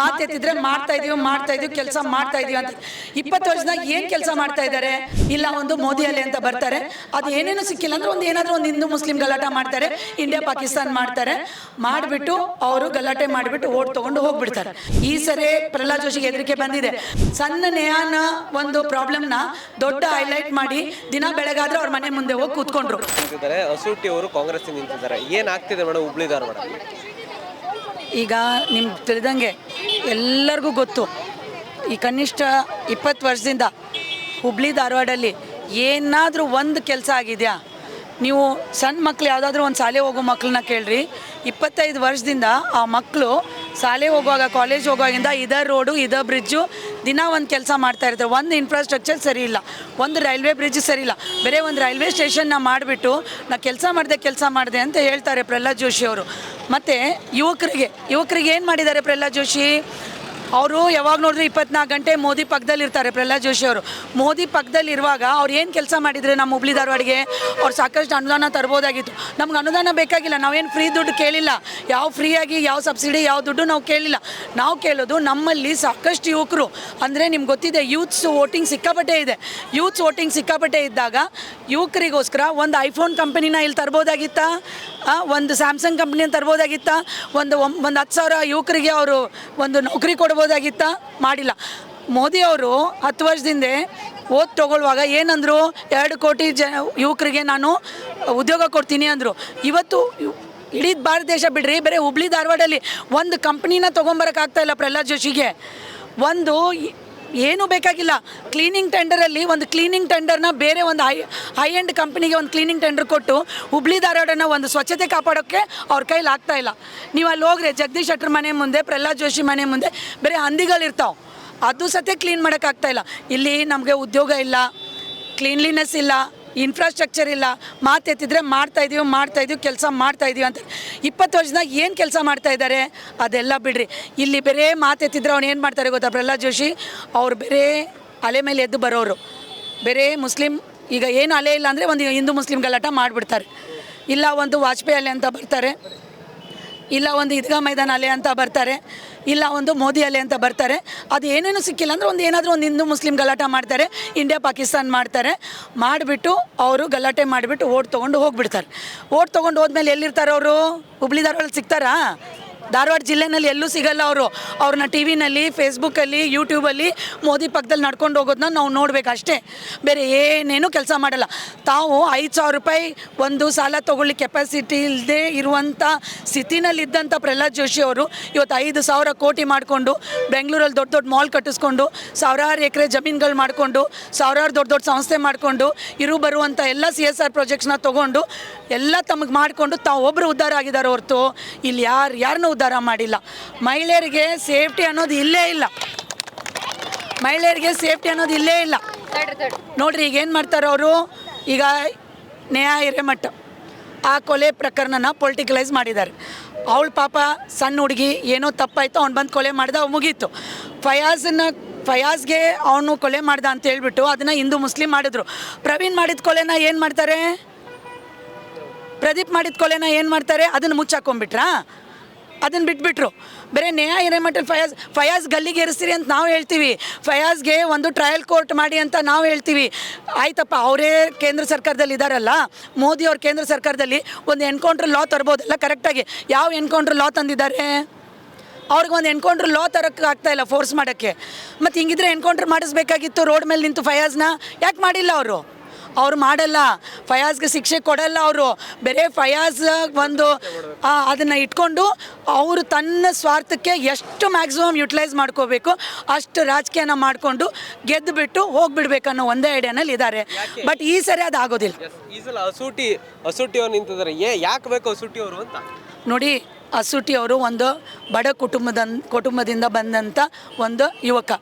ಮಾತೆತ್ತಿದ್ರೆ ಮಾಡ್ತಾ ಇದೀವಿ ಮಾಡ್ತಾ ಇದೀವಿ, ಕೆಲಸ ಮಾಡ್ತಾ ಇದೀವಿ ಅಂತ. ಇಪ್ಪತ್ತು ವರ್ಷದಾಗ ಏನ್ ಕೆಲಸ ಮಾಡ್ತಾ ಇದ್ದಾರೆ ಇಲ್ಲ, ಒಂದು ಮೋದಿ ಅಲೆ ಅಂತ ಬರ್ತಾರೆ. ಅದು ಏನೇನು ಸಿಕ್ಕಿಲ್ಲ ಅಂದ್ರೆ ಒಂದು ಏನಾದರೂ ಒಂದು ಹಿಂದೂ ಮುಸ್ಲಿಂ ಗಲಾಟೆ ಮಾಡ್ತಾರೆ, ಇಂಡಿಯಾ, ಪಾಕಿಸ್ತಾನ ಮಾಡ್ತಾರೆ. ಮಾಡಿಬಿಟ್ಟು ಅವರು ಗಲಾಟೆ ಮಾಡಿಬಿಟ್ಟು ಓಟ್ ತಗೊಂಡು ಹೋಗ್ಬಿಡ್ತಾರೆ. ಈ ಸರಿ ಪ್ರಹ್ಲಾದ್ ಜೋಶಿಗೆ ಹೆದರಿಕೆ ಬಂದಿದೆ. ಸಣ್ಣ ನೇಹಾನ ಒಂದು ಪ್ರಾಬ್ಲಮ್ನ ದೊಡ್ಡ ಹೈಲೈಟ್ ಮಾಡಿ ದಿನ ಬೆಳಗಾದ್ರೆ ಅವ್ರ ಮನೆ ಮುಂದೆ ಹೋಗಿ ಕೂತ್ಕೊಂಡ್ರು. ಹಸೂಟಿ ಅವರು ಕಾಂಗ್ರೆಸ್ ಏನಾಗ್ತಿದೆ ಮೇಡಮ್ ಹುಬ್ಳಿ ಧಾರವಾಡ ಈಗ ನಿಮ್ಗೆ ತಿಳಿದಂಗೆ ಎಲ್ಲರಿಗೂ ಗೊತ್ತು, ಈ ಕನಿಷ್ಠ ಇಪ್ಪತ್ತು ವರ್ಷದಿಂದ ಹುಬ್ಳಿ ಧಾರವಾಡಲ್ಲಿ ಏನಾದರೂ ಒಂದು ಕೆಲಸ ಆಗಿದೆಯಾ? ನೀವು ಸಣ್ಣ ಮಕ್ಳು ಯಾವುದಾದ್ರೂ ಒಂದು ಶಾಲೆ ಹೋಗೋ ಮಕ್ಕಳನ್ನ ಕೇಳ್ರಿ. ಇಪ್ಪತ್ತೈದು ವರ್ಷದಿಂದ ಆ ಮಕ್ಕಳು ಶಾಲೆ ಹೋಗುವಾಗ ಕಾಲೇಜ್ ಹೋಗುವಾಗಿಂದ ಇದ ರೋಡು ಇದ ಬ್ರಿಡ್ಜು ದಿನ ಒಂದು ಕೆಲಸ ಮಾಡ್ತಾ ಇರ್ತಾರೆ. ಒಂದು ಇನ್ಫ್ರಾಸ್ಟ್ರಕ್ಚರ್ ಸರಿ ಇಲ್ಲ, ಒಂದು ರೈಲ್ವೆ ಬ್ರಿಡ್ಜ್ ಸರಿ ಇಲ್ಲ. ಬೇರೆ ಒಂದು ರೈಲ್ವೆ ಸ್ಟೇಷನ್ನ ಮಾಡಿಬಿಟ್ಟು, ನಾ ಕೆಲಸ ಮಾಡಿದೆ ಕೆಲಸ ಮಾಡಿದೆ ಅಂತ ಹೇಳ್ತಾರೆ ಪ್ರಹ್ಲಾದ್ ಜೋಶಿ ಅವರು. ಮತ್ತು ಯುವಕರಿಗೆ ಯುವಕರಿಗೆ ಏನು ಮಾಡಿದ್ದಾರೆ ಪ್ರಹ್ಲಾದ್ ಜೋಶಿ? ಅವರು ಯಾವಾಗ ನೋಡಿದ್ರೆ ಇಪ್ಪತ್ನಾಲ್ಕು ಗಂಟೆ ಮೋದಿ ಪಕ್ಕದಲ್ಲಿ ಇರ್ತಾರೆ ಪ್ರಹ್ಲಾದ್ ಜೋಶಿ ಅವರು. ಮೋದಿ ಪಕ್ಕದಲ್ಲಿ ಇರುವಾಗ ಅವ್ರು ಏನು ಕೆಲಸ ಮಾಡಿದರೆ ನಮ್ಮ ಹುಬ್ಳಿ ಧಾರವಾಡಿಗೆ? ಅವ್ರು ಸಾಕಷ್ಟು ಅನುದಾನ ತರ್ಬೋದಾಗಿತ್ತು. ನಮ್ಗೆ ಅನುದಾನ ಬೇಕಾಗಿಲ್ಲ, ನಾವೇನು ಫ್ರೀ ದುಡ್ಡು ಕೇಳಿಲ್ಲ. ಯಾವ ಫ್ರೀಯಾಗಿ ಯಾವ ಸಬ್ಸಿಡಿ ಯಾವ ದುಡ್ಡು ನಾವು ಕೇಳಿಲ್ಲ. ನಾವು ಕೇಳೋದು ನಮ್ಮಲ್ಲಿ ಸಾಕಷ್ಟು ಯುವಕರು, ಅಂದರೆ ನಿಮ್ಗೆ ಗೊತ್ತಿದೆ ಯೂತ್ಸ್ ವೋಟಿಂಗ್ ಸಿಕ್ಕಾಪಟ್ಟೆ ಇದೆ. ಯೂತ್ಸ್ ವೋಟಿಂಗ್ ಸಿಕ್ಕಾಪಟ್ಟೆ ಇದ್ದಾಗ ಯುವಕರಿಗೋಸ್ಕರ ಒಂದು ಐಫೋನ್ ಕಂಪನಿನ ಇಲ್ಲಿ ತರ್ಬೋದಾಗಿತ್ತಾ? ಒಂದು ಸ್ಯಾಮ್ಸಂಗ್ ಕಂಪ್ನಿಯನ್ನು ತರ್ಬೋದಾಗಿತ್ತ. ಒಂದು ಒಂದು ಹತ್ತು ಸಾವಿರ ಯುವಕರಿಗೆ ಅವರು ಒಂದು ನೌಕರಿ ಕೊಡ್ಬೋದಾಗಿತ್ತ. ಮಾಡಿಲ್ಲ. ಮೋದಿ ಅವರು ಹತ್ತು ವರ್ಷದಿಂದ ಓದ್ ತೊಗೊಳ್ಳುವಾಗ ಏನಂದರು, ಎರಡು ಕೋಟಿ ಜ, ಯುವಕರಿಗೆ ನಾನು ಉದ್ಯೋಗ ಕೊಡ್ತೀನಿ ಅಂದರು. ಇವತ್ತು ಇವ್- ಇಡೀ ಭಾರತ ದೇಶ ಬಿಡ್ರಿ, ಬರೀ ಹುಬ್ಳಿ ಧಾರವಾಡಲ್ಲಿ ಒಂದು ಕಂಪ್ನಿನ ತೊಗೊಂಬರೋಕ್ಕಾಗ್ತಾ ಇಲ್ಲ ಪ್ರಹ್ಲಾದ್ ಜೋಶಿಗೆ. ಒಂದು ಏನೂ ಬೇಕಾಗಿಲ್ಲ. ಕ್ಲೀನಿಂಗ್ ಟೆಂಡರಲ್ಲಿ ಒಂದು ಕ್ಲೀನಿಂಗ್ ಟೆಂಡರ್ನ ಬೇರೆ ಒಂದು ಹೈ ಹೈ ಎಂಡ್ ಕಂಪ್ನಿಗೆ ಒಂದು ಕ್ಲೀನಿಂಗ್ ಟೆಂಡರ್ ಕೊಟ್ಟು ಹುಬ್ಳಿ ಧಾರವಾಡನ ಒಂದು ಸ್ವಚ್ಛತೆ ಕಾಪಾಡೋಕ್ಕೆ ಅವ್ರ ಕೈಲಿ ಆಗ್ತಾ ಇಲ್ಲ. ನೀವು ಅಲ್ಲಿ ಹೋಗ್ರಿ, ಜಗದೀಶ್ ಶೆಟ್ಟರ್ ಮನೆ ಮುಂದೆ, ಪ್ರಹ್ಲಾದ್ ಜೋಶಿ ಮನೆ ಮುಂದೆ, ಬರೀ ಹಂದಿಗಳಿರ್ತಾವೆ ಅದು ಸತೆ ಕ್ಲೀನ್ ಮಾಡೋಕ್ಕಾಗ್ತಾ ಇಲ್ಲ. ಇಲ್ಲಿ ನಮಗೆ ಉದ್ಯೋಗ ಇಲ್ಲ ಕ್ಲೀನ್ಲಿನೆಸ್ ಇಲ್ಲ. ಇನ್ಫ್ರಾಸ್ಟ್ರಕ್ಚರ್ ಇಲ್ಲ. ಮಾತೆತ್ತಿದ್ರೆ ಮಾಡ್ತಾ ಇದೀವಿ ಮಾಡ್ತಾ ಇದೀವಿ, ಕೆಲಸ ಮಾಡ್ತಾ ಇದೀವಿ ಅಂತ. ಇಪ್ಪತ್ತು ವರ್ಷದಾಗ ಏನು ಕೆಲಸ ಮಾಡ್ತಾ ಇದ್ದಾರೆ ಅದೆಲ್ಲ ಬಿಡ್ರಿ. ಇಲ್ಲಿ ಬೇರೆ ಮಾತೆತ್ತಿದ್ರೆ ಅವ್ನು ಏನು ಮಾಡ್ತಾರೆ ಗೊತ್ತಾ? ಪ್ರಹ್ಲಾದ್ ಜೋಶಿ ಅವ್ರು ಬೇರೆ ಅಲೆ ಮೇಲೆ ಎದ್ದು ಬರೋರು. ಬೇರೆ ಮುಸ್ಲಿಂ, ಈಗ ಏನು ಅಲೆ ಇಲ್ಲ ಅಂದರೆ ಒಂದು ಹಿಂದೂ ಮುಸ್ಲಿಂ ಗಲಾಟ ಮಾಡಿಬಿಡ್ತಾರೆ. ಇಲ್ಲ ಒಂದು ವಾಜಪೇಯಿ ಅಲೆ ಅಂತ ಬರ್ತಾರೆ. ಇಲ್ಲ ಒಂದು ಇದ್ಗಾ ಮೈದಾನ ಅಲೆ ಅಂತ ಬರ್ತಾರೆ, ಇಲ್ಲ ಒಂದು ಮೋದಿ ಅಲೆ ಅಂತ ಬರ್ತಾರೆ. ಅದು ಏನೇನು ಸಿಕ್ಕಿಲ್ಲ ಅಂದರೆ ಒಂದು ಏನಾದರೂ ಒಂದು ಹಿಂದೂ ಮುಸ್ಲಿಂ ಗಲಾಟೆ ಮಾಡ್ತಾರೆ, ಇಂಡಿಯಾ ಪಾಕಿಸ್ತಾನ ಮಾಡ್ತಾರೆ. ಮಾಡಿಬಿಟ್ಟು ಅವರು ಗಲಾಟೆ ಮಾಡಿಬಿಟ್ಟು ಓಟ್ ತೊಗೊಂಡು ಹೋಗಿಬಿಡ್ತಾರೆ. ಓಟ್ ತೊಗೊಂಡು ಹೋದ್ಮೇಲೆ ಎಲ್ಲಿರ್ತಾರೆ ಅವರು? ಹುಬ್ಳಿ ಧಾರವಾಡ ಸಿಗ್ತಾರಾ? ಧಾರವಾಡ ಜಿಲ್ಲೆನಲ್ಲಿ ಎಲ್ಲೂ ಸಿಗಲ್ಲ ಅವರು. ಅವ್ರನ್ನ ಟಿ ವಿನಲ್ಲಿ ಫೇಸ್ಬುಕ್ಕಲ್ಲಿ, ಯೂಟ್ಯೂಬಲ್ಲಿ ಮೋದಿ ಪಕ್ಕದಲ್ಲಿ ನಡ್ಕೊಂಡು ಹೋಗೋದನ್ನ ನಾವು ನೋಡಬೇಕು ಅಷ್ಟೇ ಬೇರೆ ಏನೇನು ಕೆಲಸ ಮಾಡಲ್ಲ. ತಾವು ಐದು ಸಾವಿರ ರೂಪಾಯಿ ಒಂದು ಸಾಲ ತೊಗೊಳ್ಳಿ ಕೆಪಾಸಿಟಿ ಇಲ್ಲದೆ ಇರುವಂಥ ಸ್ಥಿತಿನಲ್ಲಿದ್ದಂಥ ಪ್ರಹ್ಲಾದ್ ಜೋಶಿ ಅವರು ಇವತ್ತು ಐದು ಸಾವಿರ ಕೋಟಿ ಮಾಡಿಕೊಂಡು ಬೆಂಗಳೂರಲ್ಲಿ ದೊಡ್ಡ ದೊಡ್ಡ ಮಾಲ್ ಕಟ್ಟಿಸ್ಕೊಂಡು, ಸಾವಿರಾರು ಎಕರೆ ಜಮೀನುಗಳು ಮಾಡಿಕೊಂಡು, ಸಾವಿರಾರು ದೊಡ್ಡ ದೊಡ್ಡ ಸಂಸ್ಥೆ ಮಾಡಿಕೊಂಡು, ಇರು ಬರುವಂಥ ಎಲ್ಲ ಸಿ ಎಸ್ ಆರ್ ಪ್ರಾಜೆಕ್ಟ್ಸ್ನ ತೊಗೊಂಡು ಎಲ್ಲ ತಮಗೆ ಮಾಡಿಕೊಂಡು ತಾವು ಒಬ್ಬರು ಉದ್ಧಾರ ಆಗಿದ್ದಾರೆ ಹೊರತು ಇಲ್ಲಿ ಯಾರು ಯಾರನ್ನೂ ಉದ್ಧಾರ ಮಾಡಿಲ್ಲ. ಮಹಿಳೆಯರಿಗೆ ಸೇಫ್ಟಿ ಅನ್ನೋದು ಇಲ್ಲೇ ಇಲ್ಲ. ಮಹಿಳೆಯರಿಗೆ ಸೇಫ್ಟಿ ಅನ್ನೋದು ಇಲ್ಲೇ ಇಲ್ಲ. ನೋಡ್ರಿ ಈಗ ಏನು ಮಾಡ್ತಾರೆ ಅವರು? ಈಗ ನ್ಯಾಯ ಹಿರೇಮಠ ಆ ಕೊಲೆ ಪ್ರಕರಣನ ಪೊಲಿಟಿಕಲೈಸ್ ಮಾಡಿದ್ದಾರೆ. ಅವಳ ಪಾಪ ಸಣ್ಣ ಹುಡುಗಿ ಏನೋ ತಪ್ಪಾಯ್ತು ಅವ್ನು ಬಂದು ಕೊಲೆ ಮಾಡಿದ, ಅವು ಮುಗೀತು. ಫಯಾಜನ್ನ ಫಯಾಜ್ಗೆ ಅವನು ಕೊಲೆ ಮಾಡ್ದ ಅಂತ ಹೇಳ್ಬಿಟ್ಟು ಅದನ್ನು ಹಿಂದೂ ಮುಸ್ಲಿಂ ಮಾಡಿದ್ರು. ಪ್ರವೀಣ್ ಮಾಡಿದ ಕೊಲೆನ ಏನು ಮಾಡ್ತಾರೆ? ಪ್ರದೀಪ್ ಮಾಡಿದ ಕೊಲೆನ ಏನು ಮಾಡ್ತಾರೆ? ಅದನ್ನು ಮುಚ್ಚಾಕೊಂಡ್ಬಿಟ್ರಾ? ಅದನ್ನು ಬಿಟ್ಬಿಟ್ರು. ಬೇರೆ ನ್ಯಾಯ ಹಿರೇಮಠಲ್ಲಿ ಫಯಾಜ್ ಫಯಾಜ್ ಗಲ್ಲಿಗೆ ಏರಿಸ್ತೀರಿ ಅಂತ ನಾವು ಹೇಳ್ತೀವಿ. ಫಯಾಜ್ಗೆ ಒಂದು ಟ್ರಯಲ್ ಕೋರ್ಟ್ ಮಾಡಿ ಅಂತ ನಾವು ಹೇಳ್ತೀವಿ. ಆಯ್ತಪ್ಪ, ಅವರೇ ಕೇಂದ್ರ ಸರ್ಕಾರದಲ್ಲಿ ಇದ್ದಾರಲ್ಲ ಮೋದಿ ಅವ್ರ ಕೇಂದ್ರ ಸರ್ಕಾರದಲ್ಲಿ ಒಂದು ಎನ್ಕೌಂಟ್ರ್ ಲಾ ತರ್ಬೋದಲ್ಲ ಕರೆಕ್ಟಾಗಿ ಯಾವ ಎನ್ಕೌಂಟ್ರ್ ಲಾ ತಂದಿದ್ದಾರೆ? ಅವ್ರಿಗೆ ಒಂದು ಎನ್ಕೌಂಟ್ರ್ ಲಾ ತರಕ್ಕೆ ಆಗ್ತಾ ಇಲ್ಲ ಫೋರ್ಸ್ ಮಾಡೋಕ್ಕೆ. ಮತ್ತು ಹಿಂಗಿದ್ರೆ ಎನ್ಕೌಂಟ್ರ್ ಮಾಡಿಸ್ಬೇಕಾಗಿತ್ತು ರೋಡ್ ಮೇಲೆ ನಿಂತು ಫಯಾಜ್ನ? ಯಾಕೆ ಮಾಡಿಲ್ಲ ಅವರು? ಅವ್ರು ಮಾಡಲ್ಲ. ಫಯಾಜ್ಗೆ ಶಿಕ್ಷೆ ಕೊಡಲ್ಲ ಅವರು. ಬೇರೆ ಫಯಾಜ್ ಒಂದು ಅದನ್ನು ಇಟ್ಕೊಂಡು ಅವರು ತನ್ನ ಸ್ವಾರ್ಥಕ್ಕೆ ಎಷ್ಟು ಮ್ಯಾಕ್ಸಿಮಮ್ ಯುಟಿಲೈಸ್ ಮಾಡ್ಕೋಬೇಕು ಅಷ್ಟು ರಾಜಕೀಯನ ಮಾಡಿಕೊಂಡು ಗೆದ್ದು ಬಿಟ್ಟು ಹೋಗ್ಬಿಡ್ಬೇಕನ್ನೋ ಒಂದೇ ಐಡಿಯಾನಲ್ಲಿ ಇದ್ದಾರೆ ಬಟ್ ಈ ಸರಿ ಅದು ಆಗೋದಿಲ್ಲ. ಈ ಸಲ ಅಸೂಟಿ ಅಸೂಟಿ ಅವ್ರು ನಿಂತಿದ್ದಾರೆ. ಏ ಯಾಕೆ ಬೇಕು ಹಸೂಟಿ ಅವರು ಅಂತ? ನೋಡಿ ಅಸೂಟಿ ಅವರು ಒಂದು ಬಡ ಕುಟುಂಬದ ಕುಟುಂಬದಿಂದ ಬಂದಂಥ ಒಂದು ಯುವಕ.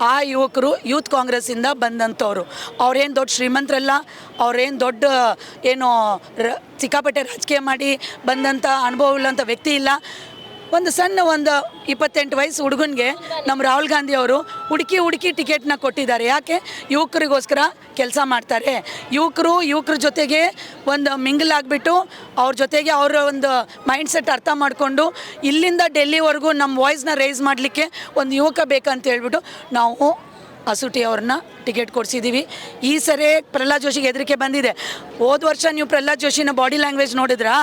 ಆ ಯುವಕರು ಯೂತ್ ಕಾಂಗ್ರೆಸ್ಸಿಂದ ಬಂದಂಥವ್ರು ಅವ್ರೇನು ದೊಡ್ಡ ಶ್ರೀಮಂತರಲ್ಲ, ಅವ್ರೇನು ದೊಡ್ಡ, ಏನು, ರ, ಸಿಕ್ಕಾಪಟ್ಟೆ ರಾಜಕೀಯ ಮಾಡಿ ಬಂದಂಥ ಅನುಭವ ಇಲ್ಲಂಥ ವ್ಯಕ್ತಿ ಇಲ್ಲ. ಒಂದು ಸಣ್ಣ ಒಂದು ಇಪ್ಪತ್ತೆಂಟು ವಯಸ್ಸು ಹುಡುಗನಿಗೆ ನಮ್ಮ ರಾಹುಲ್ ಗಾಂಧಿ ಅವರು ಹುಡುಕಿ ಹುಡುಕಿ ಟಿಕೆಟ್ನ ಕೊಟ್ಟಿದ್ದಾರೆ. ಯಾಕೆ? ಯುವಕರಿಗೋಸ್ಕರ ಕೆಲಸ ಮಾಡ್ತಾರೆ. ಯುವಕರು ಯುವಕರ ಜೊತೆಗೆ ಒಂದು ಮಿಂಗಲ್ ಆಗಿಬಿಟ್ಟು ಅವ್ರ ಜೊತೆಗೆ ಅವರ ಒಂದು ಮೈಂಡ್ ಸೆಟ್ ಅರ್ಥ ಮಾಡಿಕೊಂಡು ಇಲ್ಲಿಂದ ಡೆಲ್ಲಿವರೆಗೂ ನಮ್ಮ ವಾಯ್ಸ್ನ ರೈಸ್ ಮಾಡಲಿಕ್ಕೆ ಒಂದು ಯುವಕ ಬೇಕಂತ ಹೇಳ್ಬಿಟ್ಟು ನಾವು ಅಸೂಟಿ ಅವ್ರನ್ನ ಟಿಕೆಟ್ ಕೊಡಿಸಿದ್ದೀವಿ ಈ ಸರಿ ಪ್ರಹ್ಲಾದ್ ಜೋಶಿಗೆ ಹೆದರಿಕೆ ಬಂದಿದೆ. ಹೋದ ವರ್ಷ ನೀವು ಪ್ರಹ್ಲಾದ್ ಜೋಶಿನ ಬಾಡಿ ಲ್ಯಾಂಗ್ವೇಜ್ ನೋಡಿದ್ರಾ?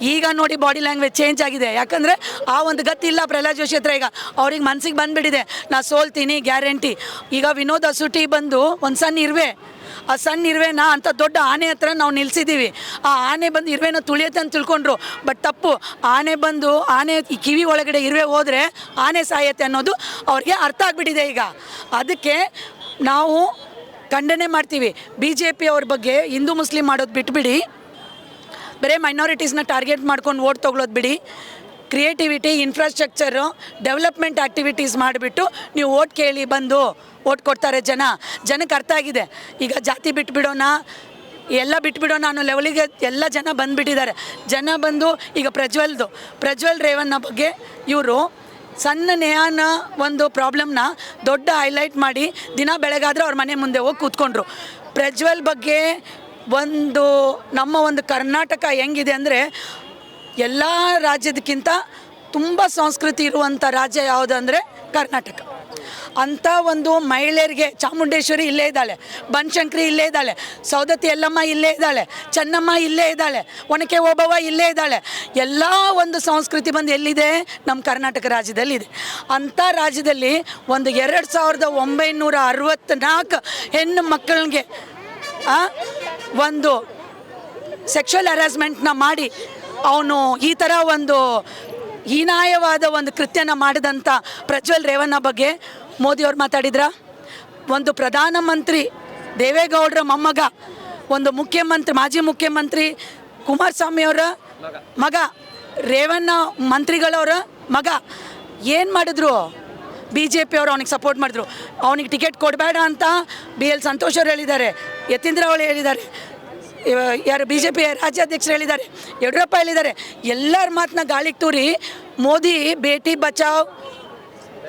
ಈಗ ನೋಡಿ ಬಾಡಿ ಲ್ಯಾಂಗ್ವೇಜ್ ಚೇಂಜ್ ಆಗಿದೆ. ಯಾಕಂದರೆ ಆ ಒಂದು ಗತ್ತಿಲ್ಲ ಪ್ರಹ್ಲಾದ್ ಜೋಶಿ ಹತ್ರ ಈಗ. ಅವ್ರಿಗೆ ಮನಸ್ಸಿಗೆ ಬಂದುಬಿಟ್ಟಿದೆ. ನಾ ಸೋಲ್ತೀನಿ ಗ್ಯಾರಂಟಿ ಈಗ ವಿನೋದ್ ಅಸೂಟಿ ಬಂದು ಒಂದು ಸಣ್ಣ ಇರುವೆ. ಆ ಸಣ್ಣ ಇರುವೆನ ಅಂತ ದೊಡ್ಡ ಆನೆ ಹತ್ರ ನಾವು ನಿಲ್ಸಿದ್ದೀವಿ ಆ ಆನೆ ಬಂದು ಇರುವೆನ ತುಳಿಯುತ್ತೆ ಅಂತ ತಿಳ್ಕೊಂಡ್ರು. ಬಟ್ ತಪ್ಪು. ಆನೆ ಬಂದು ಆನೆ ಕಿವಿ ಒಳಗಡೆ ಇರುವೆ ಹೋದರೆ ಆನೆ ಸಾಯತ್ತೆ ಅನ್ನೋದು ಅವ್ರಿಗೆ ಅರ್ಥ ಆಗಿಬಿಟ್ಟಿದೆ ಈಗ. ಅದಕ್ಕೆ ನಾವು ಖಂಡನೆ ಮಾಡ್ತೀವಿ. ಬಿ ಜೆ ಪಿ ಅವ್ರ ಬಗ್ಗೆ ಹಿಂದೂ ಮುಸ್ಲಿಂ ಮಾಡೋದು ಬಿಟ್ಬಿಡಿ. ಬರೀ ಮೈನಾರಿಟೀಸ್ನ ಟಾರ್ಗೆಟ್ ಮಾಡ್ಕೊಂಡು ಓಟ್ ತೊಗೊಳೋದು ಬಿಡಿ. ಕ್ರಿಯೇಟಿವಿಟಿ ಇನ್ಫ್ರಾಸ್ಟ್ರಕ್ಚರು ಡೆವಲಪ್ಮೆಂಟ್ ಆ್ಯಕ್ಟಿವಿಟೀಸ್ ಮಾಡಿಬಿಟ್ಟು ನೀವು ಓಟ್ ಕೇಳಿ ಬಂದು ಓಟ್ ಕೊಡ್ತಾರೆ ಜನ. ಜನಕ್ಕೆ ಅರ್ಥ ಆಗಿದೆ. ಈಗ ಜಾತಿ ಬಿಟ್ಬಿಡೋಣ, ಎಲ್ಲ ಬಿಟ್ಬಿಡೋಣ ಅನ್ನೋ ಲೆವೆಲಿಗೆ ಎಲ್ಲ ಜನ ಬಂದುಬಿಟ್ಟಿದ್ದಾರೆ. ಜನ ಬಂದು ಈಗ ಪ್ರಜ್ವಲ್ದು. ಪ್ರಜ್ವಲ್ ರೇವಣ್ಣ ಬಗ್ಗೆ ಇವರು ಸಣ್ಣ ನೇಹಾನ ಒಂದು ಪ್ರಾಬ್ಲಮ್ನ ದೊಡ್ಡ ಹೈಲೈಟ್ ಮಾಡಿ ದಿನ ಬೆಳಗಾದ್ರೆ ಅವ್ರ ಮನೆ ಮುಂದೆ ಹೋಗಿ ಕೂತ್ಕೊಂಡ್ರು. ಪ್ರಜ್ವಲ್ ಬಗ್ಗೆ ಒಂದು ನಮ್ಮ ಒಂದು ಕರ್ನಾಟಕ ಹೆಂಗಿದೆ ಅಂದರೆ ಎಲ್ಲ ರಾಜ್ಯದಕ್ಕಿಂತ ತುಂಬ ಸಂಸ್ಕೃತಿ ಇರುವಂಥ ರಾಜ್ಯ ಯಾವುದು ಅಂದರೆ ಕರ್ನಾಟಕ. ಅಂಥ ಒಂದು ಮಹಿಳೆಯರಿಗೆ, ಚಾಮುಂಡೇಶ್ವರಿ ಇಲ್ಲೇ ಇದ್ದಾಳೆ, ಬನಶಂಕರಿ ಇಲ್ಲೇ ಇದ್ದಾಳೆ ಸೌದತ್ತಿ ಎಲ್ಲಮ್ಮ ಇಲ್ಲೇ ಇದ್ದಾಳೆ, ಚೆನ್ನಮ್ಮ ಇಲ್ಲೇ ಇದ್ದಾಳೆ, ಒನಕೆ ಓಬವ್ವ ಇಲ್ಲೇ ಇದ್ದಾಳೆ, ಎಲ್ಲ ಒಂದು ಸಂಸ್ಕೃತಿ ಬಂದು ಎಲ್ಲಿದೆ? ನಮ್ಮ ಕರ್ನಾಟಕ ರಾಜ್ಯದಲ್ಲಿ ಇದೆ ಅಂಥ ರಾಜ್ಯದಲ್ಲಿ ಒಂದು ಎರಡು ಸಾವಿರದ ಒಂಬೈನೂರ ಅರವತ್ತ್ನಾಲ್ಕು ಹೆಣ್ಣು ಮಕ್ಕಳಿಗೆ ಒಂದು ಸೆಕ್ಷುವಲ್ ಹ್ಯಾರಾಸ್ಮೆಂಟ್ನ ಮಾಡಿ ಅವನು ಈ ಥರ ಒಂದು ಹೀನಾಯವಾದ ಒಂದು ಕೃತ್ಯನ ಮಾಡಿದಂಥ ಪ್ರಜ್ವಲ್ ರೇವಣ್ಣ ಬಗ್ಗೆ ಮೋದಿಯವ್ರು ಮಾತಾಡಿದ್ರ? ಒಂದು ಪ್ರಧಾನಮಂತ್ರಿ ದೇವೇಗೌಡರ ಮೊಮ್ಮಗ, ಒಂದು ಮುಖ್ಯಮಂತ್ರಿ, ಮಾಜಿ ಮುಖ್ಯಮಂತ್ರಿ ಕುಮಾರಸ್ವಾಮಿಯವರ ಮಗ, ರೇವಣ್ಣ ಮಂತ್ರಿಗಳವರ ಮಗ, ಏನು ಮಾಡಿದ್ರು? ಬಿ ಜೆ ಪಿಯವರು ಅವ್ನಿಗೆ ಸಪೋರ್ಟ್ ಮಾಡಿದ್ರು. ಅವನಿಗೆ ಟಿಕೆಟ್ ಕೊಡಬೇಡ ಅಂತ ಬಿ ಎಲ್ ಸಂತೋಷ್ ಅವರು ಹೇಳಿದ್ದಾರೆ. ಯತೀಂದ್ರ ಅವಳು ಹೇಳಿದ್ದಾರೆ. ಯಾರು ಬಿ ಜೆ ಪಿ ರಾಜ್ಯಾಧ್ಯಕ್ಷರು ಹೇಳಿದ್ದಾರೆ. ಯಡಿಯೂರಪ್ಪ ಹೇಳಿದ್ದಾರೆ. ಎಲ್ಲರ ಮಾತನ್ನ ಗಾಳಿಗೆ ತೂರಿ ಮೋದಿ ಬೇಟಿ ಬಚಾವ್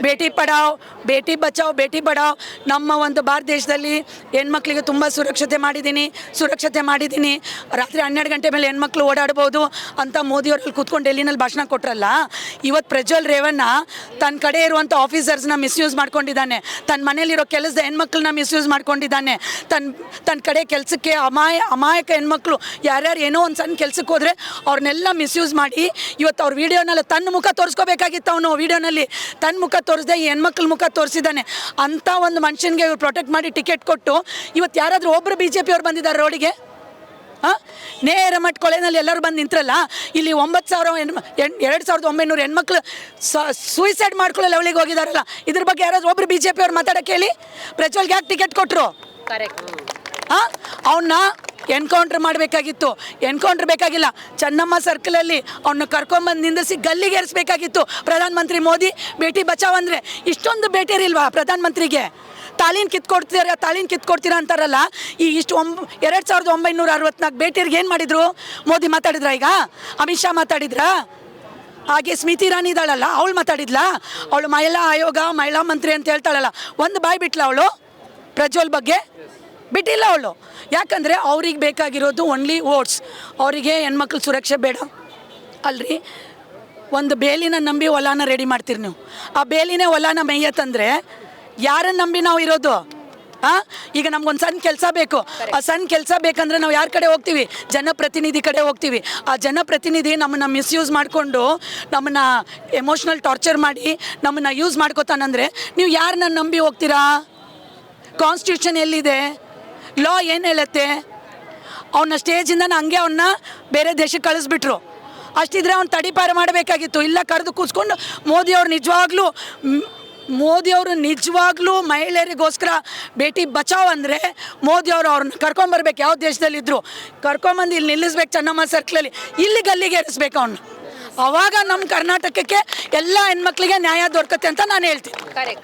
ಬೇಟಿ ಪಡಾವ್, ಬೇಟಿ ಬಚಾವ್, ಬೇಟಿ ಪಡಾವ್ ನಮ್ಮ ಒಂದು ಭಾರತ ದೇಶದಲ್ಲಿ ಹೆಣ್ಮಕ್ಳಿಗೆ ತುಂಬ ಸುರಕ್ಷತೆ ಮಾಡಿದ್ದೀನಿ ಸುರಕ್ಷತೆ ಮಾಡಿದ್ದೀನಿ. ರಾತ್ರಿ ಹನ್ನೆರಡು ಗಂಟೆ ಮೇಲೆ ಹೆಣ್ಮಕ್ಳು ಓಡಾಡ್ಬೋದು ಅಂತ ಮೋದಿಯವ್ರಲ್ಲಿ ಕೂತ್ಕೊಂಡು ಡೆಲ್ಲಿನಲ್ಲಿ ಭಾಷಣ ಕೊಟ್ರಲ್ಲ, ಇವತ್ತು ಪ್ರಜ್ವಲ್ ರೇವಣ್ಣ ತನ್ನ ಕಡೆ ಇರುವಂಥ ಆಫೀಸರ್ಸ್ನ ಮಿಸ್ಯೂಸ್ ಮಾಡ್ಕೊಂಡಿದ್ದಾನೆ. ತನ್ನ ಮನೇಲಿರೋ ಕೆಲಸದ ಹೆಣ್ಮಕ್ಳನ್ನ ಮಿಸ್ಯೂಸ್ ಮಾಡ್ಕೊಂಡಿದ್ದಾನೆ. ತನ್ನ ತನ್ನ ಕಡೆ ಕೆಲಸಕ್ಕೆ ಅಮಾಯ, ಅಮಾಯಕ ಹೆಣ್ಮಕ್ಳು ಯಾರ್ಯಾರು ಏನೋ ಒಂದು ಸಣ್ಣ ಕೆಲಸಕ್ಕೆ ಹೋದರೆ ಅವ್ರನ್ನೆಲ್ಲ ಮಿಸ್ಯೂಸ್ ಮಾಡಿ, ಇವತ್ತು ಅವ್ರ ವಿಡಿಯೋನಲ್ಲಿ ತನ್ನ ಮುಖ ತೋರಿಸ್ಕೋಬೇಕಾಗಿತ್ತು ಅವನು. ವೀಡಿಯೋನಲ್ಲಿ ತನ್ನ ಮುಖ ತೋರಿಸ್ದೆ ಈ ಹೆಣ್ಮಕ್ಳ ಮುಖ ತೋರಿಸಿದ್ದಾನೆ. ಅಂಥ ಒಂದು ಮನುಷ್ಯನಿಗೆ ಇವ್ರು ಪ್ರೊಟೆಕ್ಟ್ ಮಾಡಿ ಟಿಕೆಟ್ ಕೊಟ್ಟು ಇವತ್ತು ಯಾರಾದರೂ ಒಬ್ಬರು ಬಿ ಜೆ ಪಿಯವ್ರು ಬಂದಿದ್ದಾರೆ ರೋಡಿಗೆ? ಹಾಂ? ನೇರ ಮಟ್ ಕೊಳೆನಲ್ಲಿ ಎಲ್ಲರೂ ಬಂದು ನಿಂತ್ರಲ್ಲ? ಇಲ್ಲಿ ಒಂಬತ್ತು ಸಾವಿರ ಹೆಣ್ಣು ಎರಡು ಸಾವಿರದ ಒಂಬೈನೂರು ಹೆಣ್ಮಕ್ಳು ಸೂಯಿಸೈಡ್ ಮಾಡ್ಕೊಳ್ಳೋ ಲೆವೆಲಿಗೆ ಹೋಗಿದಾರಲ್ಲ ಇದ್ರ ಬಗ್ಗೆ ಯಾರಾದರೂ ಒಬ್ರು ಬಿ ಜೆ ಪಿಯವ್ರು ಮಾತಾಡೋಕ್ಕೆ ಮಾತಾಡೋಕೆ ಹೇಳಿ? ಪ್ರಜ್ವಲ್ಗೆ ಯಾಕೆ ಟಿಕೆಟ್ ಕೊಟ್ಟರು ಕರೆಕ್ಟ್ ಹಾಂ? ಅವನ್ನ ಎನ್ಕೌಂಟ್ರ್ ಮಾಡಬೇಕಾಗಿತ್ತು. ಎನ್ಕೌಂಟ್ರ್ ಬೇಕಾಗಿಲ್ಲ. ಚೆನ್ನಮ್ಮ ಸರ್ಕಲಲ್ಲಿ ಅವನ್ನ ಕರ್ಕೊಂಬಂದು ನಿಂದಿಸಿ ಗಲ್ಲಿಗೆ ಏರಿಸ್ಬೇಕಾಗಿತ್ತು. ಪ್ರಧಾನಮಂತ್ರಿ ಮೋದಿ, ಬೇಟಿ ಬಚಾವ್ ಅಂದರೆ ಇಷ್ಟೊಂದು ಬೇಟೇರಿಲ್ವಾ ಪ್ರಧಾನಮಂತ್ರಿಗೆ? ತಾಲೀನ್ ಕಿತ್ಕೊಡ್ತೀರ ತಾಲೀನ್ ಕಿತ್ಕೊಡ್ತೀರಾ ಅಂತಾರಲ್ಲ? ಈ ಇಷ್ಟು ಒಂಬ, ಎರಡು ಸಾವಿರದ ಒಂಬೈನೂರ ಅರವತ್ನಾಲ್ಕು ಭೇಟಿಯರ್ಗೆ ಏನು ಮಾಡಿದ್ರು? ಮೋದಿ ಮಾತಾಡಿದ್ರಾ ಈಗ? ಅಮಿತ್ ಶಾ ಮಾತಾಡಿದ್ರಾ? ಹಾಗೆ ಸ್ಮಿತಿ ಇರಾನಿ ಇದ್ದಾಳಲ್ಲ, ಅವಳು ಮಾತಾಡಿದ್ಲಾ? ಅವಳು ಮಹಿಳಾ ಆಯೋಗ, ಮಹಿಳಾ ಮಂತ್ರಿ ಅಂತ ಹೇಳ್ತಾಳಲ್ಲ, ಒಂದು ಬಾಯ್ ಬಿಟ್ಲ ಅವಳು? ಪ್ರಜ್ವಲ್ ಬಗ್ಗೆ? ಬಿಟ್ಟಿಲ್ಲ ಅವಳು. ಯಾಕಂದರೆ ಅವ್ರಿಗೆ ಬೇಕಾಗಿರೋದು ಓನ್ಲಿ ಓಟ್ಸ್ ಅವರಿಗೆ ಹೆಣ್ಮಕ್ಳು ಸುರಕ್ಷೆ ಬೇಡ. ಅಲ್ರಿ? ಒಂದು ಬೇಲಿನ ನಂಬಿ ಹೊಲಾನ ರೆಡಿ ಮಾಡ್ತೀರಿ ನೀವು. ಆ ಬೇಲಿನೇ ಹೊಲಾನ ಮೇಯತ್ತಂದರೆ ಯಾರನ್ನು ನಂಬಿ ನಾವು ಇರೋದು? ಹಾಂ ಈಗ ನಮ್ಗೊಂದು ಸಣ್ಣ ಕೆಲಸ ಬೇಕು. ಆ ಸಣ್ಣ ಕೆಲಸ ಬೇಕಂದ್ರೆ ನಾವು ಯಾರ ಕಡೆ ಹೋಗ್ತೀವಿ? ಜನಪ್ರತಿನಿಧಿ ಕಡೆ ಹೋಗ್ತೀವಿ. ಆ ಜನಪ್ರತಿನಿಧಿ ನಮ್ಮನ್ನು ಮಿಸ್ಯೂಸ್ ಮಾಡಿಕೊಂಡು ನಮ್ಮನ್ನು ಎಮೋಷ್ನಲ್ ಟಾರ್ಚರ್ ಮಾಡಿ ನಮ್ಮನ್ನು ಯೂಸ್ ಮಾಡ್ಕೋತಾನಂದರೆ ನೀವು ಯಾರನ್ನ ನಂಬಿ ಹೋಗ್ತೀರಾ? ಕಾನ್ಸ್ಟಿಟ್ಯೂಷನ್ ಎಲ್ಲಿದೆ? ಲಾ ಏನು ಹೇಳುತ್ತೆ? ಅವನ ಸ್ಟೇಜಿಂದ ಹಂಗೆ ಅವನ್ನ ಬೇರೆ ದೇಶಕ್ಕೆ ಕಳಿಸ್ಬಿಟ್ರು. ಅಷ್ಟಿದ್ರೆ ಅವ್ನು ತಡಿಪಾರ ಮಾಡಬೇಕಾಗಿತ್ತು. ಇಲ್ಲ ಕರೆದು ಕೂಸ್ಕೊಂಡು ಮೋದಿಯವ್ರು ನಿಜವಾಗ್ಲೂ ಮೋದಿ ಮೋದಿಯವರು ನಿಜವಾಗ್ಲೂ ಮಹಿಳೆಯರಿಗೋಸ್ಕರ ಭೇಟಿ ಬಚಾವ್ ಅಂದರೆ ಮೋದಿಯವರು ಅವ್ರನ್ನ ಕರ್ಕೊಂಬರ್ಬೇಕು. ಯಾವ ದೇಶದಲ್ಲಿದ್ದರು ಕರ್ಕೊಂಬಂದು ಇಲ್ಲಿ ನಿಲ್ಲಿಸ್ಬೇಕು ಚೆನ್ನಮ್ಮ ಸರ್ಕಲಲ್ಲಿ ಇಲ್ಲಿ ಗಲ್ಲಿಗೆ ಏರಿಸ್ಬೇಕು ಅವನ್ನ ಅವಾಗ ನಮ್ಮ ಕರ್ನಾಟಕಕ್ಕೆ ಎಲ್ಲ ಹೆಣ್ಮಕ್ಳಿಗೆ ನ್ಯಾಯ ದೊರಕತ್ತೆ ಅಂತ ನಾನು ಹೇಳ್ತೀನಿ.